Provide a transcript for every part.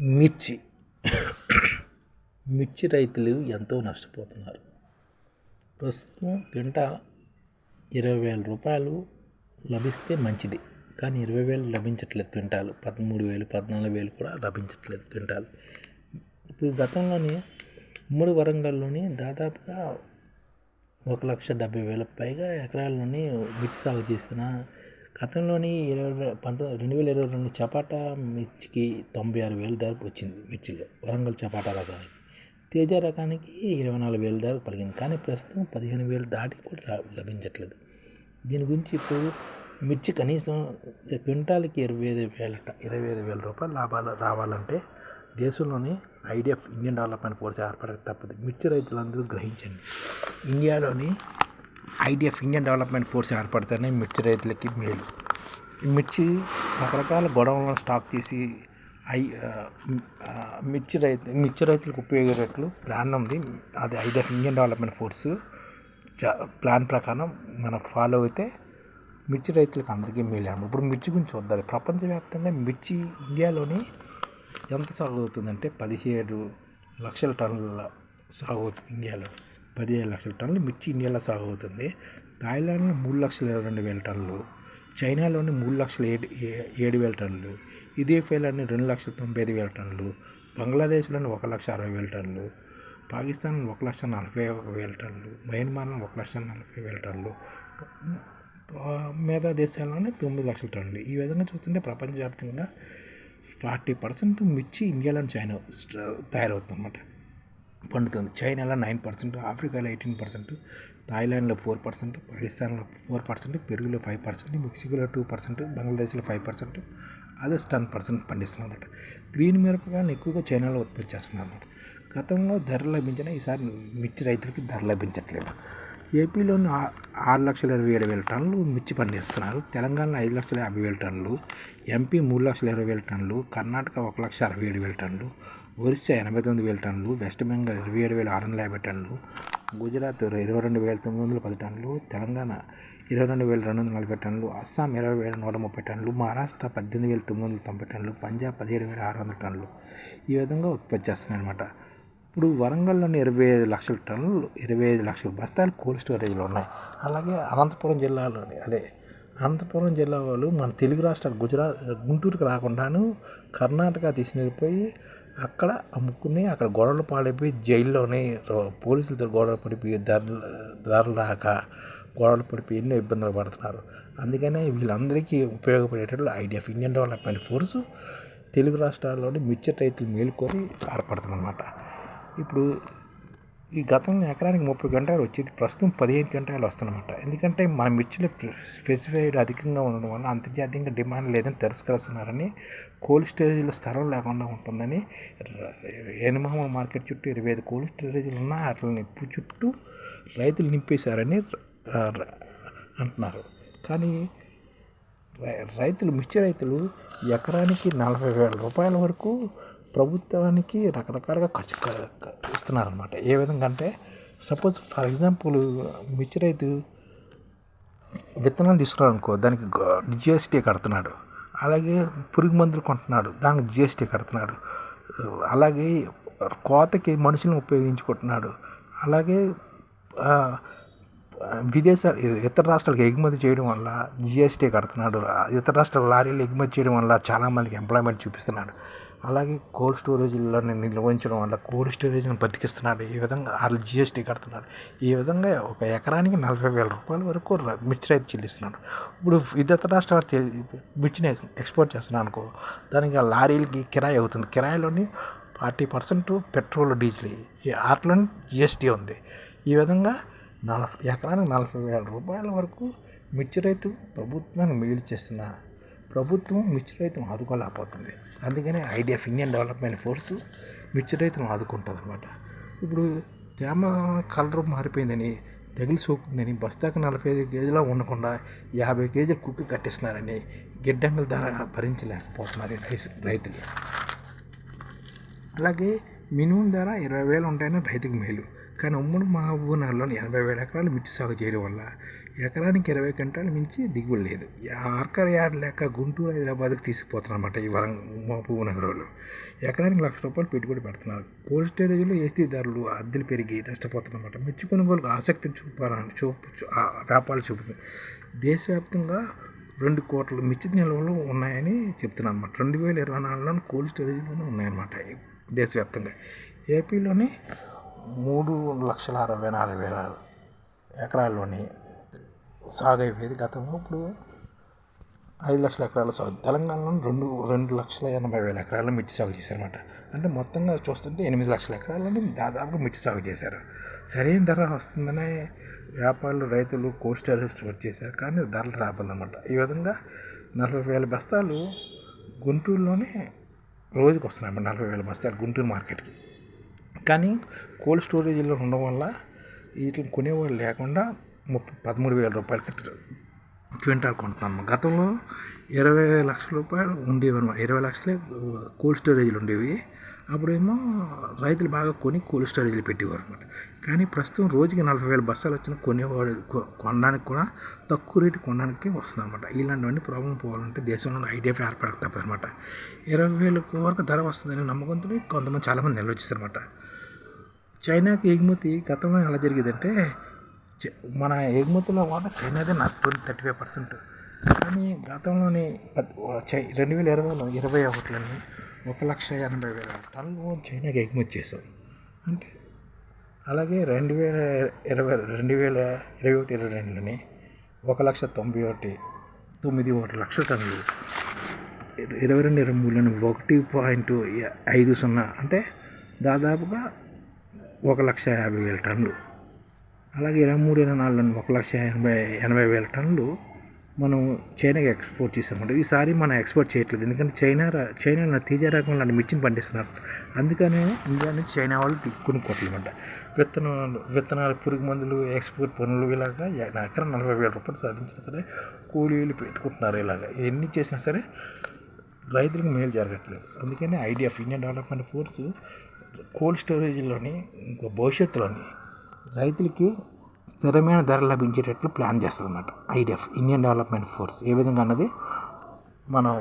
మిర్చి. మిర్చి రైతులు ఎంతో నష్టపోతున్నారు. ప్రస్తుతం కింటా ఇరవై వేల రూపాయలు లభిస్తే మంచిది. కానీ ఇరవై వేలు లభించట్లేదు క్వింటాలు. పదమూడు వేలు పద్నాలుగు వేలు కూడా లభించట్లేదు క్వింటాలు. ఇప్పుడు గతంలోని ఉమ్మడి వరంగల్లోని దాదాపుగా ఒక లక్ష డెబ్బై వేలకు పైగా ఎకరాల్లోని మిర్చి సాగు చేసిన గతంలోని ఇరవై పంతొమ్మిది రెండు వేల ఇరవై రెండు చపాటా మిర్చికి తొంభై ఆరు వేల ధర వచ్చింది మిర్చిలో వరంగల్ చపాటా రకానికి. తేజ రకానికి ఇరవై నాలుగు వేల ధర పలిగింది కానీ ప్రస్తుతం పదిహేను వేలు దాటి కూడా లభించట్లేదు. దీని గురించి ఇప్పుడు మిర్చి కనీసం క్వింటాల్కి ఇరవై ఐదు వేల ఇరవై ఐదు వేల రూపాయలు లాభాలు రావాలంటే దేశంలోని ఐడిఎఫ్ ఇండియన్ డెవలప్మెంట్ ఫోర్స్ ఏర్పడక తప్పదు. మిర్చి రైతులందరూ గ్రహించండి ఇండియాలోని ఐడిఎఫ్ ఇండియన్ డెవలప్మెంట్ ఫోర్స్ ఏర్పడితేనే మిర్చి రైతులకి మేలు. ఈ మిర్చి రకరకాల గొడవలను స్టాక్ చేసి ఐ మిర్చి రైతు మిర్చి రైతులకు ఉపయోగపడేట్లు ప్లాన్ ఉంది. అది IDF Indian development force plan ప్రకారం మనం ఫాలో అయితే మిర్చి రైతులకు అందరికీ మేలేము ఇప్పుడు మిర్చి గురించి వద్దాలి ప్రపంచవ్యాప్తంగా మిర్చి ఇండియాలోని ఎంత సాగు అవుతుందంటే పదిహేడు లక్షల టన్నుల సాగు అవుతుంది ఇండియాలో. పదిహేడు లక్షల టన్నులు మిర్చి ఇండియాలో సాగు అవుతుంది. థాయిలాండ్లో మూడు లక్షల ఇరవై రెండు వేల టన్నులు చైనాలోని మూడు లక్షల ఏడు ఏ- ఏడు వేల టన్నులు ఇథియోపియాలోని రెండు లక్షల తొంభై ఐదు వేల టన్నులు బంగ్లాదేశ్లోని ఒక లక్ష అరవై వేల టన్నులు పాకిస్తాన్ ఒక లక్ష నలభై ఒక వేల టన్నులు మయన్మార్లో ఒక లక్ష నలభై వేల టన్నులు మిగతా దేశాల్లోనే తొమ్మిది లక్షల టన్నులు. ఈ విధంగా చూస్తుంటే ప్రపంచవ్యాప్తంగా ఫార్టీ పర్సెంట్ మిర్చి ఇండియాలో చైనా తయారవుతుందన్నమాట. పండుతుంది. చైనాలో నైన్ పర్సెంట్ ఆఫ్రికాలో ఎయిటీన్ పర్సెంట్ థాయిలాండ్లో ఫోర్ పర్సెంట్ పాకిస్తాన్లో ఫోర్ పర్సెంట్ పెరుగులో ఫైవ్ పర్సెంట్ మెక్సికోలో టూ పర్సెంట్ బంగ్లాదేశ్లో five percent others ten percent పండిస్తున్నాం అనమాట గ్రీన్ మిరపకాయలను ఎక్కువగా చైనాలో ఉత్పత్తి చేస్తున్నారు అనమాట గతంలో ధర లభించిన ఈసారి మిర్చి రైతులకి ధర లభించట్లేదు. ఏపీలోని ఆరు లక్షల ఇరవై ఏడు వేల టన్నులు మిర్చి పండిస్తున్నారు. తెలంగాణలో ఐదు లక్షల యాభై వేల టన్నులు ఎంపీ మూడు లక్షల ఇరవై వేల టన్నులు కర్ణాటక ఒక లక్ష అరవై ఏడు వేల టన్నులు ఒరిస్సా ఎనభై తొమ్మిది వేల టన్నులు వెస్ట్ బెంగాల్ ఇరవై ఏడు వేల ఆరు వందల యాభై టన్నులు గుజరాత్ ఇరవై రెండు వేల తొమ్మిది వందల పది టన్నులు తెలంగాణ ఇరవై రెండు వేల రెండు వందల నలభై టన్నులు అస్సాం ఇరవై వేల నూట ముప్పై టన్నులు మహారాష్ట్ర పద్దెనిమిది వేల తొమ్మిది వందల తొంభై టన్నులు పంజాబ్ పదిహేడు వేల ఆరు వందల టన్నులు ఈ విధంగా ఉత్పత్తి చేస్తున్నాయి అనమాట ఇప్పుడు వరంగల్లోని ఇరవై ఐదు లక్షల టన్నులు ఇరవై ఐదు లక్షల బస్తాలు కోల్డ్ స్టోరేజ్లో ఉన్నాయి. అలాగే అనంతపురం జిల్లాలోని అదే అనంతపురం జిల్లా వాళ్ళు మన తెలుగు రాష్ట్రాలు గుజరాత్ గుంటూరుకి రాకుండాను కర్ణాటక తీసుకెళ్ళిపోయి అక్కడ అమ్ముకుని అక్కడ గొడవలు పాడైపోయి జైల్లోనే పోలీసులతో గొడవలు పడిపోయి ధరలు ధరలు రాక గొడవలు పడిపోయి ఎన్నో ఇబ్బందులు పడుతున్నారు. అందుకనే వీళ్ళందరికీ ఉపయోగపడేటట్లు IDF Indian development force Telugu రాష్ట్రాల్లోని మిర్చి రైతులు మేలుకొని ఏర్పడుతుందన్నమాట ఇప్పుడు ఈ గతంలో ఎకరానికి ముప్పై గంటలు వచ్చేది. ప్రస్తుతం పదిహేను గంటలు వస్తున్నమాట ఎందుకంటే మన మిర్చిలో స్పెసిఫైడ్ అధికంగా ఉండడం వల్ల అంతర్జాతీయంగా డిమాండ్ లేదని తిరస్కరిస్తున్నారని కోల్డ్ స్టోరేజ్లో స్థలం లేకుండా ఉంటుందని ఏనుమామ మార్కెట్ చుట్టూ ఇరవై ఐదు కోల్డ్ స్టోరేజ్లు ఉన్నా వాటిని నిప్పు చుట్టూ రైతులు నింపేశారని అంటున్నారు. కానీ రై- రైతులు మిర్చి రైతులు ఎకరానికి నలభై వేల రూపాయల వరకు ప్రభుత్వానికి రకరకాలుగా ఖర్చు ఇస్తున్నారనమాట ఏ విధంగా అంటే సపోజ్ ఫర్ ఎగ్జాంపుల్ మిర్చి రైతు విత్తనాలు తీసుకున్నాడు అనుకో దానికి జిఎస్టీ కడుతున్నాడు. అలాగే పురుగు మందులు కొంటున్నాడు దానికి జిఎస్టీ కడుతున్నాడు. అలాగే కోతకి మనుషులను ఉపయోగించుకుంటున్నాడు. అలాగే విదేశాలు ఇతర రాష్ట్రాలకు ఎగుమతి చేయడం వల్ల జిఎస్టీ కడుతున్నాడు. ఇతర రాష్ట్రాల లారీలు ఎగుమతి చేయడం వల్ల చాలామందికి ఎంప్లాయ్మెంట్ చూపిస్తున్నాడు. అలాగే కోల్డ్ స్టోరేజ్లో నిల్వ ఉంచడం వల్ల కోల్డ్ స్టోరేజ్ని బతికిస్తున్నాడు ఈ విధంగా వాళ్ళు జిఎస్టీ కడుతున్నాడు ఈ విధంగా ఒక ఎకరానికి నలభై వేల రూపాయల వరకు మిర్చి రైతు చెల్లిస్తున్నాడు ఇప్పుడు ఇతర రాష్ట్రాలు మిర్చిని ఎక్స్పోర్ట్ చేస్తున్నాను అనుకో దానికి ఆ లారీలకి కిరాయి అవుతుంది. కిరాయిలోని ఫార్టీ పర్సెంట్ పెట్రోల్ డీజిల్ ఈ వాటిలోని జిఎస్టీ ఉంది. ఈ విధంగా నలభై ఎకరానికి నలభై వేల రూపాయల వరకు మిర్చి రైతు ప్రభుత్వానికి మేలు చేస్తున్నారు. ప్రభుత్వం మిర్చి రైతును ఆదుకోలేకపోతుంది. అందుకనే ఐడిఎఫ్ ఇండియన్ డెవలప్మెంట్ ఫోర్సు మిర్చి రైతును ఆదుకుంటుంది అనమాట ఇప్పుడు తేమ కలర్ మారిపోయిందని తెగులు సోకుతుందని బస్తాకు నలభై ఐదు కేజీలా ఉండకుండా యాభై కేజీలు కుక్కి కట్టిస్తున్నారని గిడ్డంగుల ధర భరించలేకపోతున్నారు రైతు రైతులు. అలాగే మినిమం ధర ఇరవై వేలు ఉంటాయని రైతుకు మేలు. కానీ ఉమ్మడి మహబూబ్ నగర్లోని ఎనభై వేల ఎకరాలు మిర్చి సాగు చేయడం వల్ల ఎకరానికి ఇరవై గంటలు మించి దిగుబడి లేదు. ఆర్కర్ యార్డ్ లేక గుంటూరు హైదరాబాద్కి తీసుకుపోతున్నారన్నమాట ఈ వరం మహబూబ్ నగర్ వాళ్ళు ఎకరానికి లక్ష రూపాయలు పెట్టుబడి పెడుతున్నారు. కోల్డ్ స్టోరేజ్లో ఏసీ ధరలు అద్దెలు పెరిగి నష్టపోతున్నమాట. మిర్చి కొనుగోలుకు ఆసక్తి చూపాలని చూపు వ్యాపారాలు చూపుతుంది దేశవ్యాప్తంగా రెండు కోట్ల మిర్చి నిల్వలు ఉన్నాయని చెప్తున్నాను అనమాట రెండు వేల ఇరవై నాలుగులో కోల్డ్ స్టోరేజ్లోనే ఉన్నాయన్నమాట దేశవ్యాప్తంగా. ఏపీలోని మూడు లక్షల అరవై నాలుగు వేల ఎకరాల్లోని సాగు అయిపోయేది. గతంలో ఇప్పుడు ఐదు లక్షల ఎకరాల సాగు. తెలంగాణలో రెండు రెండు లక్షల ఎనభై వేల ఎకరాల్లో మిర్చి సాగు చేశారన్నమాట. అంటే మొత్తంగా చూస్తుంటే ఎనిమిది లక్షల ఎకరాలని దాదాపు మిర్చి సాగు చేశారు. సరైన ధర వస్తుందనే వ్యాపారులు రైతులు కోల్డ్ స్టోర్ చేశారు. కానీ ధరలు రాబోదన్నమాట ఈ విధంగా నలభై వేల బస్తాలు గుంటూరులోనే రోజుకి వస్తున్నాయి నలభై వేల బస్తాలు గుంటూరు మార్కెట్కి. కానీ కోల్డ్ స్టోరేజ్లో ఉండడం వల్ల వీటిని కొనేవాళ్ళు లేకుండా ముప్పై పదమూడు వేల రూపాయలు కట్టారు. క్వింటాల్ కొంటున్నాము గతంలో ఇరవై లక్షల రూపాయలు ఉండేవి అనమాట ఇరవై లక్షలే కోల్డ్ స్టోరేజ్లు ఉండేవి. అప్పుడేమో రైతులు బాగా కొని కోల్డ్ స్టోరేజ్లు పెట్టేవారు అనమాట కానీ ప్రస్తుతం రోజుకి నలభై వేల బస్సాలు వచ్చిన కొనేవాడు కొనడానికి కూడా తక్కువ రేటు కొనడానికి వస్తుంది అనమాట ఇలాంటివన్నీ ప్రాబ్లం పోవాలంటే దేశంలో ఐడియా ఏర్పడక తప్పదు అనమాట ఇరవై వేల వరకు ధర వస్తుందని నమ్మకంతో కొంతమంది చాలామంది నిల్వ చేశారన్నమాట. చైనాకి ఎగుమతి గతంలో ఎలా జరిగేదంటే చ- మన ఎగుమతిలో వాటా చైనాదే నాకు ట్వంటీ థర్టీ ఫైవ్ పర్సెంట్. కానీ గతంలోని చై రెండు వేల ఇరవైలో ఇరవై ఒకటిలోని ఒక లక్ష ఎనభై వేల టన్ను చైనాకి ఎగుమతి చేసాం అంటే అలాగే రెండు వేల ఇరవై రెండు వేల ఇరవై ఒకటి ఇరవై రెండులోని ఒక లక్ష తొంభై ఒకటి తొమ్మిది ఒకటి లక్షల టన్నులు ఇరవై రెండు ఇరవై మూడులోని ఒకటి పాయింట్ ఐదు సున్నా అంటే దాదాపుగా ఒక లక్ష యాభై వేల టన్నులు. అలాగే ఇరవై మూడు ఇరవై నాలుగులో ఒక లక్ష ఎనభై ఎనభై వేల టన్నులు మనం చైనాకి ఎక్స్పోర్ట్ చేసామంటే ఈసారి మనం ఎక్స్పోర్ట్ చేయట్లేదు. ఎందుకంటే చైనా చైనా తీజ రకం లాంటి మిర్చిని పండిస్తున్నారు. అందుకనే ఇండియా నుంచి చైనా వాళ్ళు కొనుక్కోవట్లేమంట విత్తనాలు విత్తనాలు పురుగు మందులు ఎక్స్పోర్ట్ పనులు ఇలాగా ఎకర నలభై వేల రూపాయలు సాధించినా సరే కూలీలు పెట్టుకుంటున్నారు ఇలాగా. ఎన్ని చేసినా సరే రైతులకు మేలు జరగట్లేదు. అందుకని IDF Indian development force cold స్టోరేజ్లోని ఇంకో భవిష్యత్తులోని రైతులకి స్థిరమైన ధర లభించేటట్లు ప్లాన్ చేస్తుంది అనమాట ఐడిఎఫ్ ఇండియన్ డెవలప్మెంట్ ఫోర్స్. ఏ విధంగా అన్నది మనం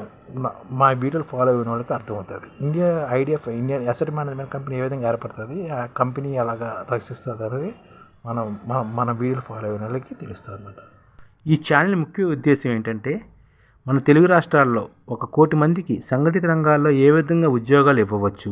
మా వీడియోలు ఫాలో అయిన వాళ్ళకి అర్థమవుతుంది. India IDF Indian asset management company ఏ విధంగా ఏర్పడుతుంది ఆ కంపెనీ ఎలాగా రక్షిస్తుంది అనేది మనం మన మన వీడియోలు ఫాలో అయిన వాళ్ళకి తెలుస్తుంది అనమాట ఈ ఛానల్ ముఖ్య ఉద్దేశం ఏంటంటే మన తెలుగు రాష్ట్రాల్లో ఒక కోటి మందికి సంఘటిత రంగాల్లో ఏ విధంగా ఉద్యోగాలు ఇవ్వవచ్చు